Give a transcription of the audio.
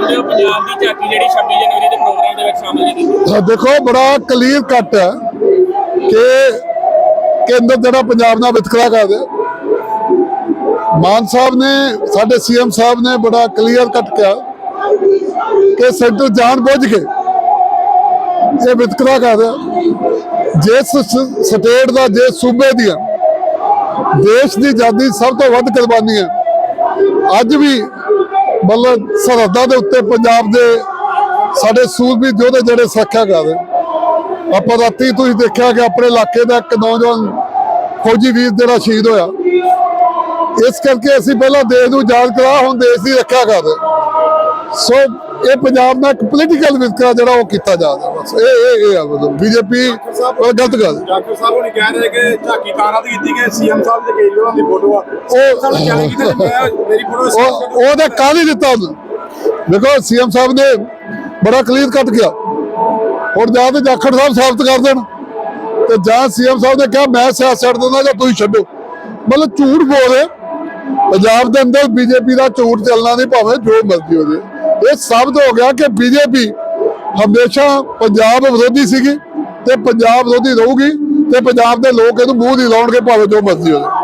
ਚਾਹੁੰਦੇ ਹੋ ਪੰਜਾਬ ਦੀ ਝਾਕੀ ਜਿਹੜੀ 26 ਜਨਵਰੀ ਦੇ ਪ੍ਰੋਗਰਾਮ ਦੇ ਵਿੱਚ ਸ਼ਾਮਲ ਕੀਤੀ ਦੇਖੋ, ਬੜਾ ਕਲੀਅਰ ਕੱਟ ਹੈ ਕਿ ਕੇਂਦਰ ਜਿਹੜਾ ਪੰਜਾਬ ਨਾਲ ਵਿਤਕਰਾ ਕਰਦੇ ਮਾਨ ਸਾਹਿਬ ਨੇ, ਸਾਡੇ ਸੀਐਮ ਸਾਹਿਬ ਨੇ ਬੜਾ ਕਲੀਅਰ ਕੱਟ ਕਿਹਾ ਕਿ ਸੈਂਟਰ ਜਾਣ ਬੁੱਝ ਕੇ ਇਹ ਵਿਤਕਰਾ ਕਰਦਾ ਜਿਸ ਸਟੇਟ ਦਾ ਜਿਸ ਸੂਬੇ ਦੀਆਂ, ਦੇਸ਼ ਦੀ ਆਜ਼ਾਦੀ ਸਭ ਤੋਂ ਵੱਧ ਕੁਰਬਾਨੀ ਹੈ। ਅੱਜ ਵੀ ਮਤਲਬ ਸਰਹੱਦਾਂ ਦੇ ਉੱਤੇ ਪੰਜਾਬ ਦੇ ਸਾਡੇ ਸੂਰਬੀਰ ਯੋਧੇ ਜਿਹੜੇ ਸੁਰੱਖਿਆ ਕਰਦੇ ਆਪਾਂ ਰਾਤੀ ਤੁਸੀਂ ਦੇਖਿਆ ਕਿ ਆਪਣੇ ਇਲਾਕੇ ਦਾ ਇੱਕ ਨੌਜਵਾਨ ਫੌਜੀ ਵੀਰ ਜਿਹੜਾ ਸ਼ਹੀਦ ਹੋਇਆ। ਇਸ ਕਰਕੇ ਅਸੀਂ ਪਹਿਲਾਂ ਦੇਸ਼ ਨੂੰ ਯਾਦ ਕਰਾ ਹੁਣ ਦੇਸ਼ ਦੀ ਰੱਖਿਆ ਕਰਦੇ ਸੋ ਇਹ ਪੰਜਾਬ ਦਾ ਇੱਕ ਪੋਲੀਟੀਕਲ ਵਿਤਕਰਾ ਜਿਹੜਾ ਉਹ ਕੀਤਾ ਜਾ ਰਿਹਾ। ਬਸ ਇਹ ਇਹ ਇਹ ਆ ਮਤਲਬ ਬੀਜੇਪੀ ਗਲਤ ਗੱਲ ਡਾਕਟਰ ਸਾਹਿਬ ਹੁਣੇ ਕਹਿ ਰਹੇ ਕਿ ਝਾਕੀ ਤਾਰਾਂ ਦੀ ਕੀਤੀ ਗਈ ਸੀਐਮ ਸਾਹਿਬ ਤੇ ਕੇਜਰੀਵਾਲ ਦੀ ਫੋਟੋ ਆ। ਉਹ- ਸਾਨੂੰ ਚੈਲੰਜ ਕੀਤਾ ਤੇ ਮੈਂ ਮੇਰੀ ਫੋਟੋ ਉਹ ਉਹਦੇ ਕਾਲ ਹੀ ਦਿੱਤਾ ਉਹਨੂੰ? ਦੇਖੋ ਸੀਐਮ ਸਾਹਿਬ ਨੇ ਬੜਾ ਕਲੀਅਰ ਕੱਟ ਗਿਆ ਹੁਣ ਜਾਂ ਤੇ ਜਾਖੜ ਸਾਹਿਬ ਸਾਬਤ ਕਰ ਦੇਣ ਤੇ ਜਾਂ ਸੀਐਮ ਸਾਹਿਬ ਨੇ ਕਿਹਾ ਮੈਂ ਸਿਆਸਤ ਛੱਡ ਦਿੰਦਾ ਜਾਂ ਤੁਸੀਂ ਛੱਡੋ। ਮਤਲਬ ਝੂਠ ਬੋਲ ਪੰਜਾਬ ਦੇ ਅੰਦਰ ਬੀਜੇਪੀ ਦਾ ਝੂਠ ਚੱਲਣਾ ਨਹੀਂ ਭਾਵੇਂ ਜੋ ਮਰਜ਼ੀ ਹੋ ਜੇ ਇਹ ਸਾਬਤ ਹੋ ਗਿਆ ਕਿ ਬੀਜੇਪੀ ਹਮੇਸ਼ਾ ਪੰਜਾਬ ਵਿਰੋਧੀ ਸੀਗੀ ਤੇ ਪੰਜਾਬ ਵਿਰੋਧੀ ਰਹੂਗੀ ਤੇ ਪੰਜਾਬ ਦੇ ਲੋਕ ਇਹਨੂੰ ਮੂੰਹ ਨਹੀਂ ਲਾਉਣਗੇ ਭਾਵੇਂ ਜੋ ਮਰਜ਼ੀ ਹੋਵੇ।